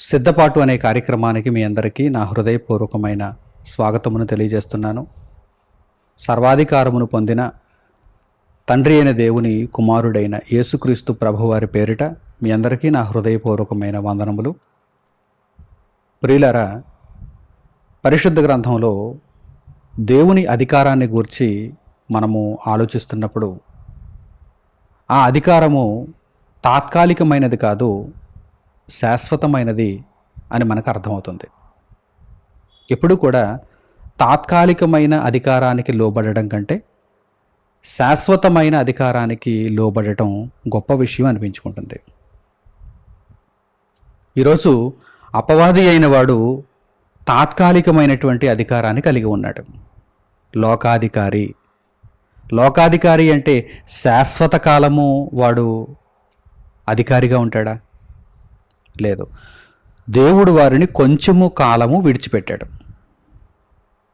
సిద్ధపాటు అనే కార్యక్రమానికి మీ అందరికీ నా హృదయపూర్వకమైన స్వాగతమును తెలియజేస్తున్నాను. సర్వాధికారమును పొందిన తండ్రి అయిన దేవుని కుమారుడైన యేసుక్రీస్తు ప్రభువారి పేరిట మీ అందరికీ నా హృదయపూర్వకమైన వందనములు. ప్రియులరా పరిశుద్ధ గ్రంథంలో దేవుని అధికారాన్ని గూర్చి మనము ఆలోచిస్తున్నప్పుడు ఆ అధికారము తాత్కాలికమైనది కాదు శాశ్వతమైనది అని మనకు అర్థమవుతుంది. ఎప్పుడు కూడా తాత్కాలికమైన అధికారానికి లోబడడం కంటే శాశ్వతమైన అధికారానికి లోబడటం గొప్ప విషయం అనిపించుకుంటుంది. ఈరోజు అపవాది అయిన వాడు తాత్కాలికమైనటువంటి అధికారాన్ని కలిగి ఉన్నాడు. లోకాధికారి. లోకాధికారి అంటే శాశ్వత కాలము వాడు అధికారిగా ఉంటాడా? లేదు. దేవుడు వారిని కొంచెము కాలము విడిచిపెట్టాడు.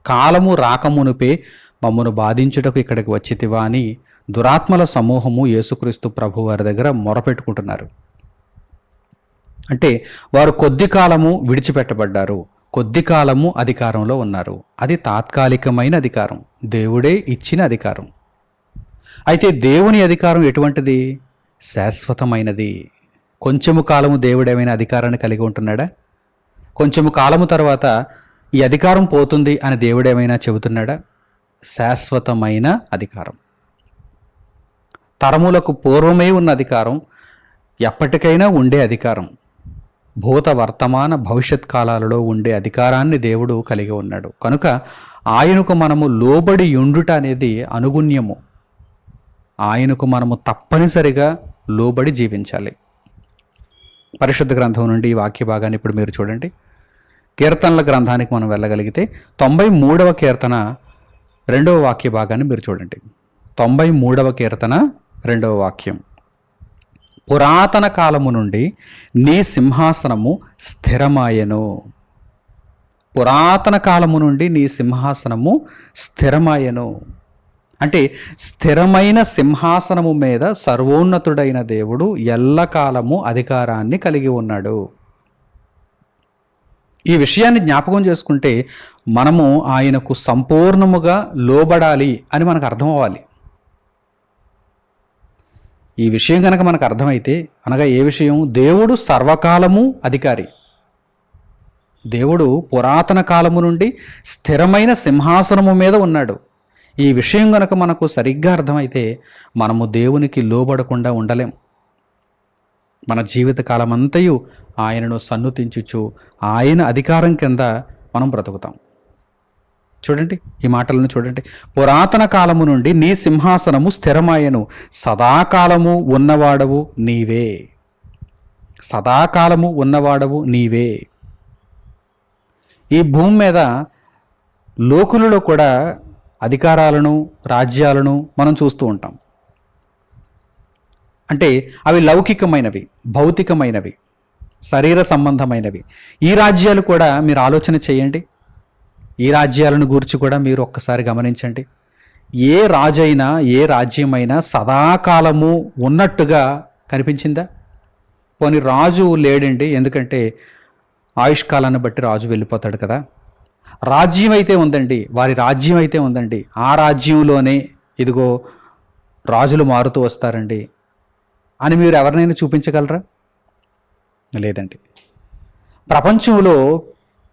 కాలము రాకమునుపే మమ్మను బాధించుటకు ఇక్కడికి వచ్చితివా అని దురాత్మల సమూహము యేసుక్రీస్తు ప్రభు వారి దగ్గర మొరపెట్టుకుంటున్నారు. అంటే వారు కొద్ది కాలము విడిచిపెట్టబడ్డారు. కొద్ది కాలము అధికారంలో ఉన్నారు. అది తాత్కాలికమైన అధికారం. దేవుడే ఇచ్చిన అధికారం. అయితే దేవుని అధికారం ఎటువంటిది? శాశ్వతమైనది. కొంచెము కాలము దేవుడేమైనా అధికారాన్ని కలిగి ఉంటున్నాడా? కొంచెము కాలము తర్వాత ఈ అధికారం పోతుంది అని దేవుడేమైనా చెబుతున్నాడా? శాశ్వతమైన అధికారం. తరములకు పూర్వమే ఉన్న అధికారం ఎప్పటికైనా ఉండే అధికారం భూత వర్తమాన భవిష్యత్ కాలాలలో ఉండే అధికారాన్ని దేవుడు కలిగి ఉన్నాడు. కనుక ఆయనకు మనము లోబడి ఉండుట అనేది అనుగుణ్యము. ఆయనకు మనము తప్పనిసరిగా లోబడి జీవించాలి. పరిశుద్ధ గ్రంథం నుండి ఈ వాక్య భాగాన్ని ఇప్పుడు మీరు చూడండి. కీర్తనల గ్రంథానికి మనం వెళ్ళగలిగితే తొంభై మూడవ కీర్తన రెండవ వాక్య భాగాన్ని మీరు చూడండి. తొంభై మూడవ కీర్తన రెండవ వాక్యం. పురాతన కాలము నుండి నీ సింహాసనము స్థిరమాయను. పురాతన కాలము నుండి నీ సింహాసనము స్థిరమాయను. అంటే స్థిరమైన సింహాసనము మీద సర్వోన్నతుడైన దేవుడు ఎల్లకాలము అధికారాన్ని కలిగి ఉన్నాడు. ఈ విషయాన్ని జ్ఞాపకం చేసుకుంటే మనము ఆయనకు సంపూర్ణముగా లోబడాలి అని మనకు అర్థం అవ్వాలి ఈ విషయం కనుక మనకు అర్థమైతే అనగా ఏ విషయం? దేవుడు సర్వకాలము అధికారి. దేవుడు పురాతన కాలము నుండి స్థిరమైన సింహాసనము మీద ఉన్నాడు. ఈ విషయం గనక మనకు సరిగ్గా అర్థమైతే మనము దేవునికి లోబడకుండా ఉండలేం. మన జీవితకాలమంతయు ఆయనను సన్నుతించుచు ఆయన అధికారం కింద మనం బ్రతుకుతాం. చూడండి ఈ మాటలను చూడండి. పురాతన కాలము నుండి నీ సింహాసనము స్థిరమాయను సదాకాలము ఉన్నవాడవు నీవే. సదాకాలము ఉన్నవాడవు నీవే. ఈ భూమి మీద లోకులలో కూడా అధికారాలను రాజ్యాలను మనం చూస్తూ ఉంటాం. అంటే అవి లౌకికమైనవి భౌతికమైనవి శరీర సంబంధమైనవి. ఈ రాజ్యాలు కూడా మీరు ఆలోచన చేయండి. ఈ రాజ్యాలను గురించి కూడా మీరు ఒక్కసారి గమనించండి. ఏ రాజైనా ఏ రాజ్యమైనా సదాకాలము ఉన్నట్టుగా కనిపించిందా? పోనీ రాజు లేడండి ఎందుకంటే ఆయుష్కాలాన్ని బట్టి రాజు వెళ్ళిపోతాడు కదా. రాజ్యం అయితే ఉందండి వారి రాజ్యం అయితే ఉందండి. ఆ రాజ్యంలోనే ఇదిగో రాజులు మారుతూ వస్తారండి. అని మీరు ఎవరినైనా చూపించగలరా? లేదండి. ప్రపంచంలో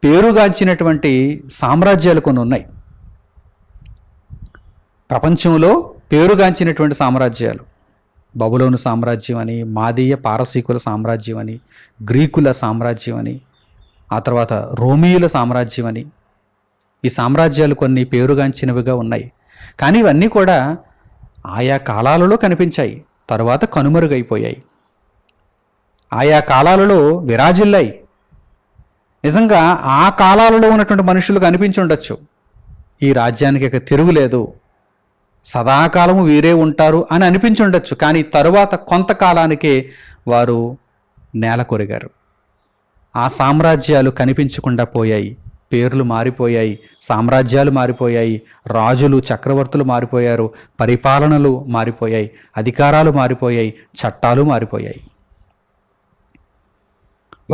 పేరుగాంచినటువంటి సామ్రాజ్యాలు కొన్ని ఉన్నాయి. ప్రపంచంలో పేరుగాంచినటువంటి సామ్రాజ్యాలు. బబులోను సామ్రాజ్యం అని మాదీయ పారసీకుల సామ్రాజ్యం అని గ్రీకుల సామ్రాజ్యం అని ఆ తర్వాత రోమియుల సామ్రాజ్యం అని ఈ సామ్రాజ్యాలు కొన్ని పేరుగాంచినవిగా ఉన్నాయి. కానీ ఇవన్నీ కూడా ఆయా కాలాలలో కనిపించాయి. తరువాత కనుమరుగైపోయాయి. ఆయా కాలాలలో విరాజిల్లాయి నిజంగా ఆ కాలాలలో ఉన్నటువంటి మనుషులు కనిపించి ఉండొచ్చు. ఈ రాజ్యానికి ఇక తిరుగులేదు సదాకాలము వీరే ఉంటారు అని అనిపించి ఉండొచ్చు. కానీ తరువాత కొంతకాలానికే వారు నేల కొరిగారు ఆ సామ్రాజ్యాలు కనిపించకుండా పోయాయి. పేర్లు మారిపోయాయి సామ్రాజ్యాలు మారిపోయాయి రాజులు చక్రవర్తులు మారిపోయారు పరిపాలనలు మారిపోయాయి అధికారాలు మారిపోయాయి చట్టాలు మారిపోయాయి.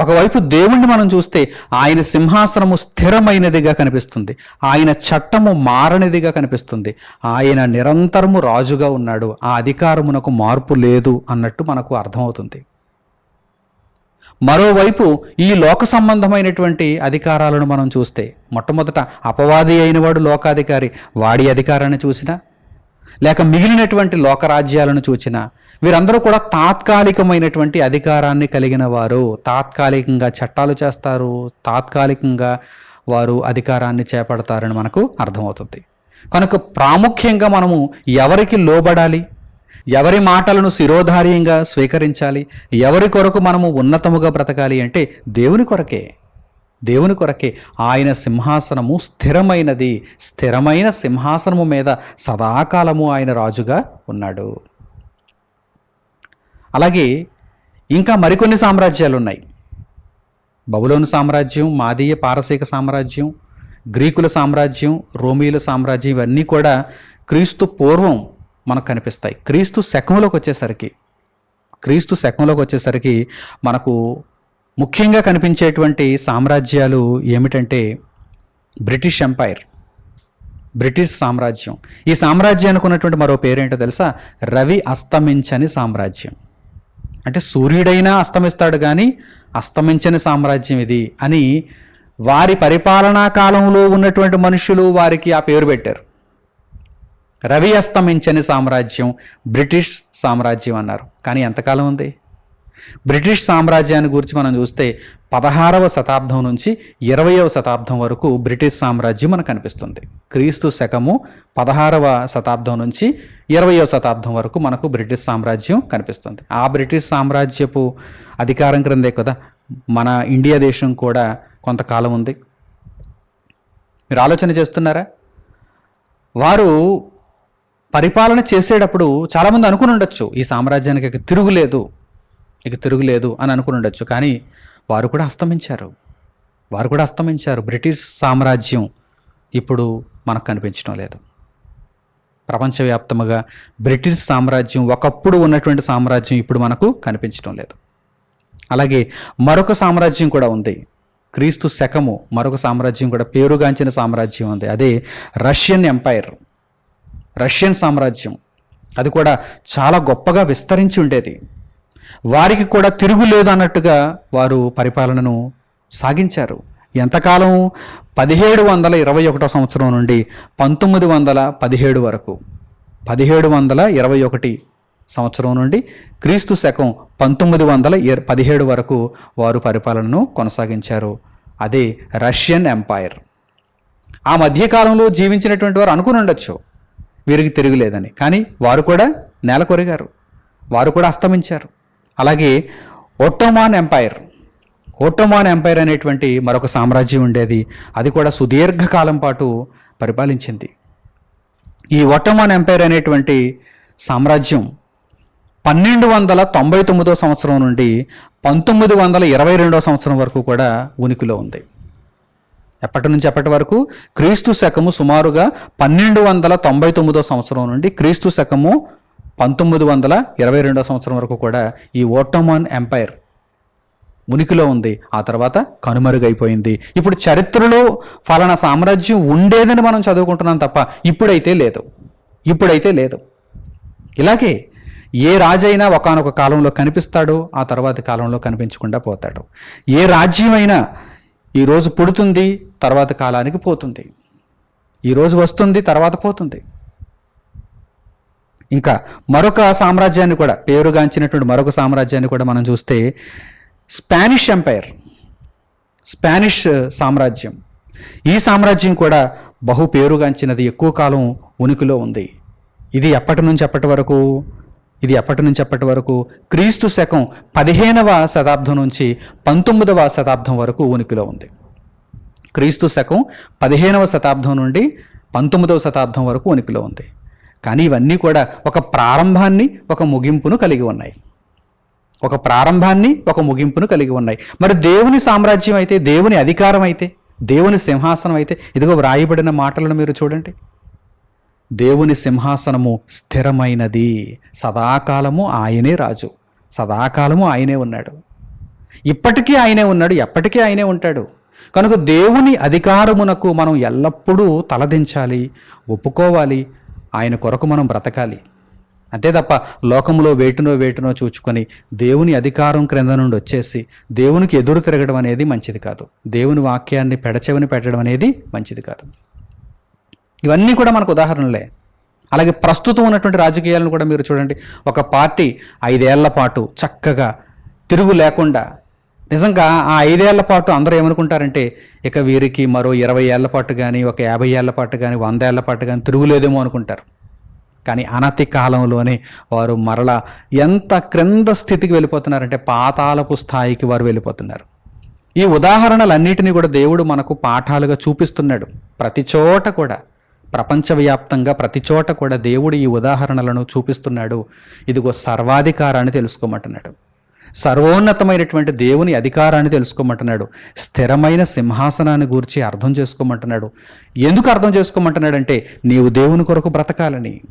ఒకవైపు దేవుణ్ణి మనం చూస్తే ఆయన సింహాసనము స్థిరమైనదిగా కనిపిస్తుంది ఆయన చట్టము మారనిదిగా కనిపిస్తుంది ఆయన నిరంతరము రాజుగా ఉన్నాడు ఆ అధికారమునకు మార్పు లేదు అన్నట్టు మనకు అర్థమవుతుంది. మరోవైపు ఈ లోక సంబంధమైనటువంటి అధికారాలను మనం చూస్తే మొట్టమొదట అపవాది అయినవాడు లోకాధికారి వాడి అధికారాన్ని చూసినా లేక మిగిలినటువంటి లోకరాజ్యాలను చూచినా వీరందరూ కూడా తాత్కాలికమైనటువంటి అధికారాన్ని కలిగిన వారు. తాత్కాలికంగా చట్టాలు చేస్తారు తాత్కాలికంగా వారు అధికారాన్ని చేపడతారని మనకు అర్థమవుతుంది. కనుక ప్రాముఖ్యంగా మనము ఎవరికి లోబడాలి? ఎవరి మాటలను శిరోధార్యంగా స్వీకరించాలి? ఎవరి కొరకు మనము ఉన్నతముగా బ్రతకాలి అంటే దేవుని కొరకే. దేవుని కొరకే. ఆయన సింహాసనము స్థిరమైనది. స్థిరమైన సింహాసనము మీద సదాకాలము ఆయన రాజుగా ఉన్నాడు. అలాగే ఇంకా మరికొన్ని సామ్రాజ్యాలు ఉన్నాయి బబులోను సామ్రాజ్యం మాదీయ పారసీక సామ్రాజ్యం గ్రీకుల సామ్రాజ్యం రోమీల సామ్రాజ్యం ఇవన్నీ కూడా క్రీస్తు పూర్వం మనకు కనిపిస్తాయి. క్రీస్తు శకంలోకి వచ్చేసరికి క్రీస్తు శకంలోకి వచ్చేసరికి మనకు ముఖ్యంగా కనిపించేటువంటి సామ్రాజ్యాలు ఏమిటంటే బ్రిటిష్ ఎంపైర్ బ్రిటిష్ సామ్రాజ్యం. ఈ సామ్రాజ్యానికి ఉన్నటువంటి మరో పేరేంటో తెలుసా? రవి అస్తమించని సామ్రాజ్యం. అంటే సూర్యుడైనా అస్తమిస్తాడు కానీ అస్తమించని సామ్రాజ్యం ఇది అని వారి పరిపాలనా కాలంలో ఉన్నటువంటి మనుషులు వారికి ఆ పేరు పెట్టారు. రవి అస్తమించని సామ్రాజ్యం బ్రిటిష్ సామ్రాజ్యం అన్నారు. కానీ ఎంతకాలం ఉంది? బ్రిటిష్ సామ్రాజ్యాన్ని గురించి మనం చూస్తే పదహారవ శతాబ్దం నుంచి ఇరవయవ శతాబ్దం వరకు బ్రిటిష్ సామ్రాజ్యం మనకు కనిపిస్తుంది. క్రీస్తు శకము పదహారవ శతాబ్దం నుంచి ఇరవయవ శతాబ్దం వరకు మనకు బ్రిటిష్ సామ్రాజ్యం కనిపిస్తుంది. ఆ బ్రిటిష్ సామ్రాజ్యపు అధికారం క్రిందే కదా? మన ఇండియా దేశం కూడా కొంతకాలం ఉంది. మీరు ఆలోచన చేస్తున్నారా? వారు పరిపాలన చేసేటప్పుడు చాలామంది అనుకుని ఉండొచ్చు ఈ సామ్రాజ్యానికి ఇక తిరుగులేదు ఇక తిరుగులేదు అని అనుకుని ఉండొచ్చు. కానీ వారు కూడా అస్తమించారు. వారు కూడా అస్తమించారు. బ్రిటిష్ సామ్రాజ్యం ఇప్పుడు మనకు కనిపించడం లేదు. ప్రపంచవ్యాప్తముగా బ్రిటిష్ సామ్రాజ్యం ఒకప్పుడు ఉన్నటువంటి సామ్రాజ్యం ఇప్పుడు మనకు కనిపించడం లేదు. అలాగే మరొక సామ్రాజ్యం కూడా ఉంది. క్రీస్తు శకము మరొక సామ్రాజ్యం కూడా పేరుగాంచిన సామ్రాజ్యం ఉంది. అదే రష్యన్ ఎంపైర్. రష్యన్ సామ్రాజ్యం. అది కూడా చాలా గొప్పగా విస్తరించి ఉండేది. వారికి కూడా తిరుగులేదు అన్నట్టుగా వారు పరిపాలనను సాగించారు. ఎంతకాలం? పదిహేడు వందల ఇరవై ఒకటో సంవత్సరం నుండి పంతొమ్మిది వందల పదిహేడు వరకు. పదిహేడు వందల ఇరవై ఒకటి సంవత్సరం నుండి క్రీస్తు శకం పంతొమ్మిది వందల పదిహేడు వరకు వారు పరిపాలనను కొనసాగించారు. అదే రష్యన్ ఎంపైర్. ఆ మధ్యకాలంలో జీవించినటువంటి వారు అనుకుని ఉండొచ్చు. వీరికి తిరుగులేదని. కానీ వారు కూడా నేల కొరిగారు. వారు కూడా అస్తమించారు. అలాగే ఒట్టోమాన్ ఎంపైర్. ఒట్టోమాన్ ఎంపైర్ అనేటువంటి మరొక సామ్రాజ్యం ఉండేది. అది కూడా సుదీర్ఘకాలం పాటు పరిపాలించింది. ఈ ఒట్టోమాన్ ఎంపైర్ అనేటువంటి సామ్రాజ్యం పన్నెండు వందల తొంభై తొమ్మిదో సంవత్సరం నుండి పంతొమ్మిది వందల ఇరవై రెండో సంవత్సరం వరకు కూడా ఉనికిలో ఉంది. ఎప్పటి నుంచి ఎప్పటి వరకు? క్రీస్తు శకము సుమారుగా పన్నెండు వందల తొంభై తొమ్మిదో సంవత్సరం నుండి క్రీస్తు శకము పంతొమ్మిది వందల ఇరవై రెండో సంవత్సరం వరకు కూడా ఈ ఓటోమాన్ ఎంపైర్ ఉనికిలో ఉంది. ఆ తర్వాత కనుమరుగైపోయింది. ఇప్పుడు చరిత్రలో ఫలానా సామ్రాజ్యం ఉండేదని మనం చదువుకుంటున్నాం తప్ప ఇప్పుడైతే లేదు. ఇప్పుడైతే లేదు. ఇలాగే ఏ రాజైనా ఒకనొక కాలంలో కనిపిస్తాడో ఆ తర్వాతి కాలంలో కనిపించకుండా పోతాడు. ఏ రాజ్యమైనా ఈరోజు పుడుతుంది తర్వాత కాలానికి పోతుంది. ఈరోజు వస్తుంది తర్వాత పోతుంది. ఇంకా మరొక సామ్రాజ్యాన్ని కూడా పేరుగాంచినటువంటి మరొక సామ్రాజ్యాన్ని కూడా మనం చూస్తే స్పానిష్ ఎంపైర్ స్పానిష్ సామ్రాజ్యం. ఈ సామ్రాజ్యం కూడా బహు పేరుగాంచినది ఎక్కువ కాలం ఉనికిలో ఉంది. ఇది ఎప్పటి నుంచి ఎప్పటి వరకు? ఇది ఎప్పటి నుంచి ఎప్పటి వరకు? క్రీస్తు శకం పదిహేనవ శతాబ్దం నుంచి పంతొమ్మిదవ శతాబ్దం వరకు ఉనికిలో ఉంది. క్రీస్తు శకం పదిహేనవ శతాబ్దం నుండి పంతొమ్మిదవ శతాబ్దం వరకు ఉనికిలో ఉంది. కానీ ఇవన్నీ కూడా ఒక ప్రారంభాన్ని ఒక ముగింపును కలిగి ఉన్నాయి. ఒక ప్రారంభాన్ని ఒక ముగింపును కలిగి ఉన్నాయి. మరి దేవుని సామ్రాజ్యం అయితే దేవుని అధికారం అయితే దేవుని సింహాసనం అయితే ఇదిగో వ్రాయబడిన మాటలను మీరు చూడండి. దేవుని సింహాసనము స్థిరమైనది. సదాకాలము ఆయనే రాజు. సదాకాలము ఆయనే ఉన్నాడు. ఇప్పటికీ ఆయనే ఉన్నాడు ఎప్పటికీ ఆయనే ఉంటాడు. కనుక దేవుని అధికారమునకు మనం ఎల్లప్పుడూ తలదించాలి ఒప్పుకోవాలి ఆయన కొరకు మనం బ్రతకాలి. అంతే తప్ప లోకంలో వేటునో వేటునో చూచుకొని దేవుని అధికారం క్రింద నుండి వచ్చేసి దేవునికి ఎదురు తిరగడం అనేది మంచిది కాదు. దేవుని వాక్యాన్ని పెడచెవిని పెట్టడం అనేది మంచిది కాదు. ఇవన్నీ కూడా మనకు ఉదాహరణలే. అలాగే ప్రస్తుతం ఉన్నటువంటి రాజకీయాలను కూడా మీరు చూడండి. ఒక పార్టీ ఐదేళ్ళ పాటు చక్కగా తిరుగు లేకుండా నిజంగా ఆ ఐదేళ్ళ పాటు అందరూ ఏమనుకుంటారంటే ఇక వీరికి మరో ఇరవై ఏళ్ళ పాటు కానీ ఒక యాభై ఏళ్ళ పాటు కానీ వంద ఏళ్ళ పాటు కానీ తిరుగులేదేమో అనుకుంటారు. కానీ అనతి కాలంలోనే వారు మరలా ఎంత క్రింద స్థితికి వెళ్ళిపోతున్నారంటే పాతాలపు స్థాయికి వారు వెళ్ళిపోతున్నారు. ఈ ఉదాహరణలన్నిటినీ కూడా దేవుడు మనకు పాఠాలుగా చూపిస్తున్నాడు. ప్రతి చోట కూడా ప్రపంచవ్యాప్తంగా ప్రతి చోట కూడా దేవుడు ఈ ఉదాహరణలను చూపిస్తున్నాడు. ఇదిగో సర్వాధికారాన్ని తెలుసుకోమంటున్నాడు. సర్వోన్నతమైనటువంటి దేవుని అధికారాన్ని తెలుసుకోమంటున్నాడు. స్థిరమైన సింహాసనాన్ని గూర్చి అర్థం చేసుకోమంటున్నాడు. ఎందుకు అర్థం చేసుకోమంటున్నాడంటే నీవు దేవుని కొరకు బ్రతకాలని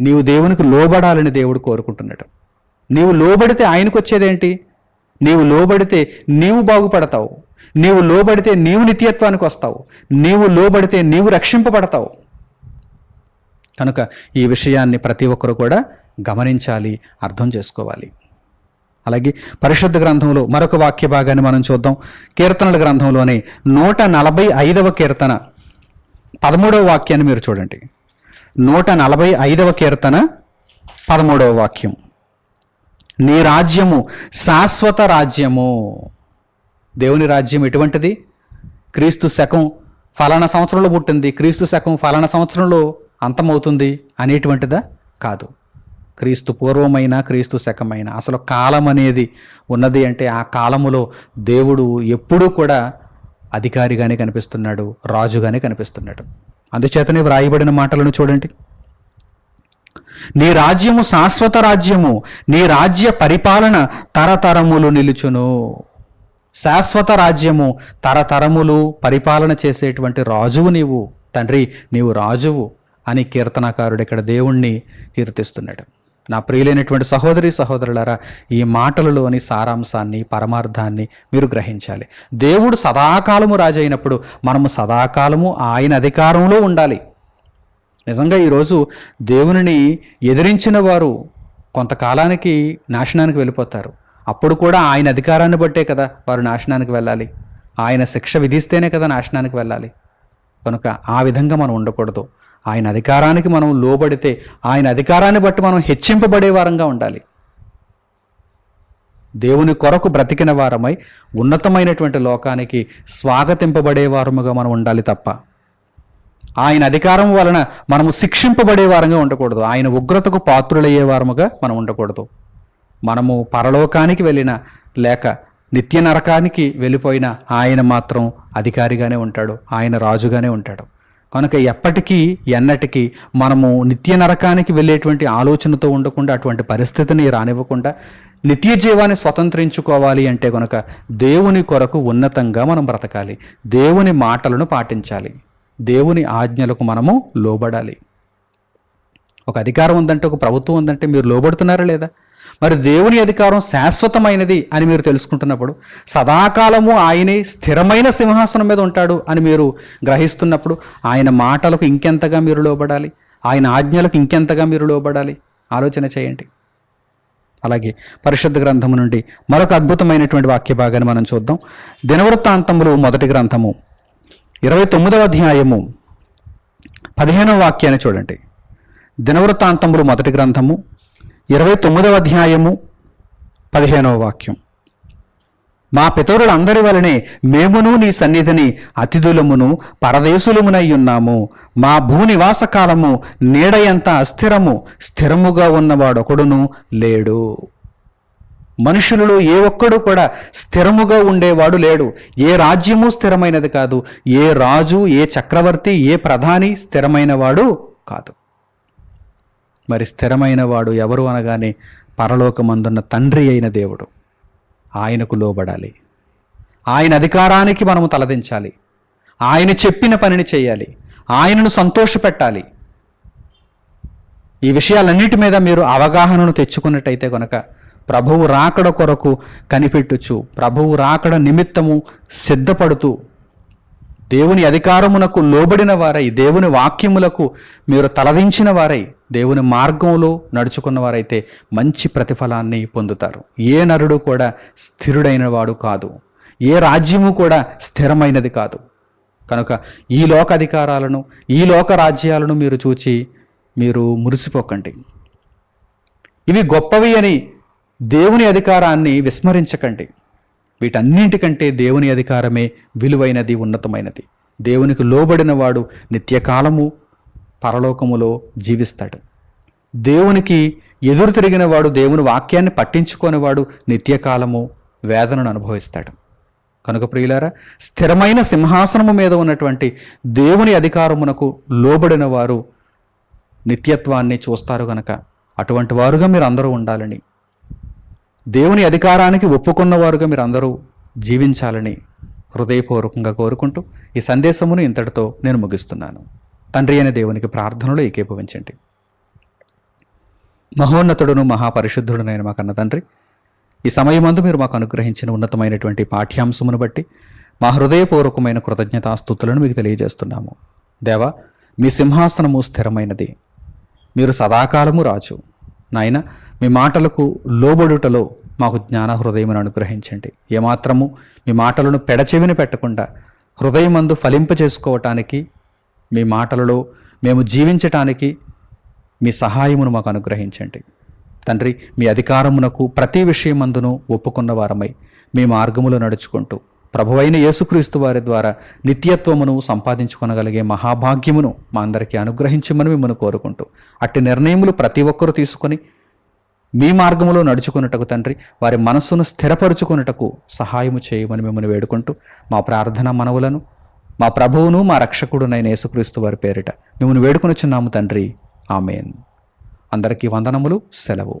నీవు దేవునికి లోబడాలని దేవుడు కోరుకుంటున్నాడు. నీవు లోబడితే ఆయనకు వచ్చేదేంటి నీవు లోబడితే నీవు బాగుపడతావు. నీవు లోబడితే నీవు నిత్యత్వానికి వస్తావు. నీవు లోబడితే నీవు రక్షింపబడతావు. కనుక ఈ విషయాన్ని ప్రతి ఒక్కరు కూడా గమనించాలి అర్థం చేసుకోవాలి. అలాగే పరిశుద్ధ గ్రంథంలో మరొక వాక్య భాగాన్ని మనం చూద్దాం. కీర్తనల గ్రంథంలోనే నూట నలభై ఐదవ కీర్తన పదమూడవ వాక్యాన్ని మీరు చూడండి. నూట నలభై ఐదవ కీర్తన పదమూడవ వాక్యం. నీ రాజ్యము శాశ్వత రాజ్యము. దేవుని రాజ్యం ఎటువంటిది? క్రీస్తు శకం ఫలానా సంవత్సరంలో పుట్టింది. క్రీస్తు శకం ఫలానా సంవత్సరంలో అంతమవుతుంది అనేటువంటిదా? కాదు. క్రీస్తు పూర్వమైన క్రీస్తు శకమైన. అసలు కాలం అనేది ఉన్నది అంటే ఆ కాలములో దేవుడు ఎప్పుడూ కూడా అధికారిగానే కనిపిస్తున్నాడు రాజుగానే కనిపిస్తున్నాడు. అందుచేతనే వ్రాయబడిన మాటలను చూడండి. నీ రాజ్యము శాశ్వత రాజ్యము నీ రాజ్య పరిపాలన తరతరములు నిలుచును. శాశ్వత రాజ్యము తరతరములు పరిపాలన చేసేటువంటి రాజువు నీవు తండ్రి నీవు రాజువు. అని కీర్తనాకారుడు ఇక్కడ దేవుణ్ణి కీర్తిస్తున్నాడు నా ప్రియులైనటువంటి సహోదరి సహోదరులారా ఈ మాటలలోని సారాంశాన్ని పరమార్థాన్ని మీరు గ్రహించాలి. దేవుడు సదాకాలము రాజైనప్పుడు మనము సదాకాలము ఆయన అధికారంలో ఉండాలి. నిజంగా ఈరోజు దేవునిని ఎదిరించిన వారు కొంతకాలానికి నాశనానికి వెళ్ళిపోతారు. అప్పుడు కూడా ఆయన అధికారాన్ని బట్టే కదా వారు నాశనానికి వెళ్ళాలి. ఆయన శిక్ష విధిస్తేనే కదా నాశనానికి వెళ్ళాలి. కనుక ఆ విధంగా మనం ఉండకూడదు. ఆయన అధికారానికి మనం లోబడితే ఆయన అధికారాన్ని బట్టి మనం హెచ్చింపబడే వారంగా ఉండాలి. దేవుని కొరకు బ్రతికిన వారమై ఉన్నతమైనటువంటి లోకానికి స్వాగతింపబడే వారముగా మనం ఉండాలి తప్ప. ఆయన అధికారం వలన మనము శిక్షింపబడే వారంగా ఉండకూడదు. ఆయన ఉగ్రతకు పాత్రులయ్యే వారముగా మనం ఉండకూడదు. మనము పరలోకానికి వెళ్ళిన లేక నిత్య నరకానికి వెళ్ళిపోయిన ఆయన మాత్రం అధికారిగానే ఉంటాడు. ఆయన రాజుగానే ఉంటాడు. కనుక ఎప్పటికీ ఎన్నటికీ మనము నిత్య నరకానికి వెళ్ళేటువంటి ఆలోచనతో ఉండకుండా అటువంటి పరిస్థితిని రానివ్వకుండా నిత్య జీవాన్ని స్వతంత్రించుకోవాలి అంటే కనుక దేవుని కొరకు ఉన్నతంగా మనం బ్రతకాలి. దేవుని మాటలను పాటించాలి. దేవుని ఆజ్ఞలకు మనము లోబడాలి. ఒక అధికారం ఉందంటే ఒక ప్రభుత్వం ఉందంటే మీరు లోబడుతున్నారా లేదా? మరి దేవుని అధికారం శాశ్వతమైనది అని మీరు తెలుసుకుంటున్నప్పుడు సదాకాలము ఆయనే స్థిరమైన సింహాసనం మీద ఉంటాడు అని మీరు గ్రహిస్తున్నప్పుడు ఆయన మాటలకు ఇంకెంతగా మీరు లోబడాలి? ఆయన ఆజ్ఞలకు ఇంకెంతగా మీరు లోబడాలి? ఆలోచన చేయండి. అలాగే పరిశుద్ధ గ్రంథము నుండి మరొక అద్భుతమైనటువంటి వాక్య భాగాన్ని మనం చూద్దాం. దినవృత్తాంతములు మొదటి గ్రంథము ఇరవై తొమ్మిదవ అధ్యాయము పదిహేనవ వాక్యాన్ని చూడండి. దినవృత్తాంతములు మొదటి గ్రంథము ఇరవై తొమ్మిదవ అధ్యాయము పదిహేనవ వాక్యం. మా పితరులందరి వలనే మేమును నీ సన్నిధిని అతిథులమును పరదేశులమునై ఉన్నాము. మా భూనివాస కాలము నీడయంత అస్థిరము స్థిరముగా ఉన్నవాడొకడును లేడు. మనుషులలో ఏ ఒక్కడు కూడా స్థిరముగా ఉండేవాడు లేడు. ఏ రాజ్యము స్థిరమైనది కాదు. ఏ రాజు ఏ చక్రవర్తి ఏ ప్రధాని స్థిరమైనవాడు కాదు. మరి స్థిరమైన వాడు ఎవరు అనగానే పరలోకమందున్న తండ్రి అయిన దేవుడు. ఆయనకు లోబడాలి. ఆయన అధికారానికి మనము తలదించాలి. ఆయన చెప్పిన పనిని చేయాలి. ఆయనను సంతోషపెట్టాలి. ఈ విషయాలన్నిటి మీద మీరు అవగాహనను తెచ్చుకున్నట్టయితే కనుక ప్రభువు రాకడ కొరకు కనిపెట్టుచు ప్రభువు రాకడ నిమిత్తము సిద్ధపడుతూ దేవుని అధికారమునకు లోబడిన వారై దేవుని వాక్యములకు మీరు తలదించిన వారై దేవుని మార్గంలో నడుచుకున్న వారైతే మంచి ప్రతిఫలాన్ని పొందుతారు. ఏ నరుడు కూడా స్థిరుడైన వాడు కాదు. ఏ రాజ్యము కూడా స్థిరమైనది కాదు. కనుక ఈ లోక అధికారాలను ఈ లోక రాజ్యాలను మీరు చూచి మీరు మురిసిపోకండి. ఇవి గొప్పవి అని దేవుని అధికారాన్ని విస్మరించకండి. వీటన్నింటికంటే దేవుని అధికారమే విలువైనది ఉన్నతమైనది. దేవునికి లోబడిన వాడు నిత్యకాలము పరలోకములో జీవిస్తాడు. దేవునికి ఎదురు తిరిగిన వాడు దేవుని వాక్యాన్ని పట్టించుకొని వాడు నిత్యకాలము వేదనను అనుభవిస్తాడు. కనుక ప్రియులారా స్థిరమైన సింహాసనము మీద ఉన్నటువంటి దేవుని అధికారమునకు లోబడిన వారు నిత్యత్వాన్ని చూస్తారు గనక అటువంటి వారుగా మీరు అందరూ ఉండాలని దేవుని అధికారానికి ఒప్పుకున్నవారుగా మీరు అందరూ జీవించాలని హృదయపూర్వకంగా కోరుకుంటూ ఈ సందేశమును ఇంతటితో నేను ముగిస్తున్నాను. తండ్రి అనే దేవునికి ప్రార్థనలో ఏకీభవించండి. మహోన్నతుడును మహాపరిశుద్ధుడునైన మా కన్న తండ్రి ఈ సమయమందు మీరు మాకు అనుగ్రహించిన ఉన్నతమైనటువంటి పాఠ్యాంశమును బట్టి మా హృదయపూర్వకమైన కృతజ్ఞతాస్థుతులను మీకు తెలియజేస్తున్నాము. దేవా మీ సింహాసనము స్థిరమైనది. మీరు సదాకాలము రాజు. నాయన మీ మాటలకు లోబడుటలో మాకు జ్ఞాన హృదయమును అనుగ్రహించండి. ఏమాత్రము మీ మాటలను పెడచెవిని పెట్టకుండా హృదయమందు ఫలింప చేసుకోవటానికి మీ మాటలలో మేము జీవించటానికి మీ సహాయమును మాకు అనుగ్రహించండి. తండ్రి మీ అధికారమునకు ప్రతి విషయమందును ఒప్పుకున్న వారమై మీ మార్గములో నడుచుకుంటూ ప్రభువైన యేసుక్రీస్తు వారి ద్వారా నిత్యత్వమును సంపాదించుకొనగలిగే మహాభాగ్యమును మా అందరికీ అనుగ్రహించమని మిమ్మల్ని కోరుకుంటూ అట్టి నిర్ణయములు ప్రతి ఒక్కరూ తీసుకొని మీ మార్గములో నడుచుకున్నటకు తండ్రి వారి మనస్సును స్థిరపరుచుకున్నటకు సహాయము చేయమని మిమ్మల్ని వేడుకుంటూ మా ప్రార్థన మనవులను మా ప్రభువును మా రక్షకుడునైన యేసుక్రీస్తు వారి పేరిట మిమ్మల్ని వేడుకొనుచున్నాము తండ్రి. ఆమెన్. అందరికీ వందనములు సెలవు.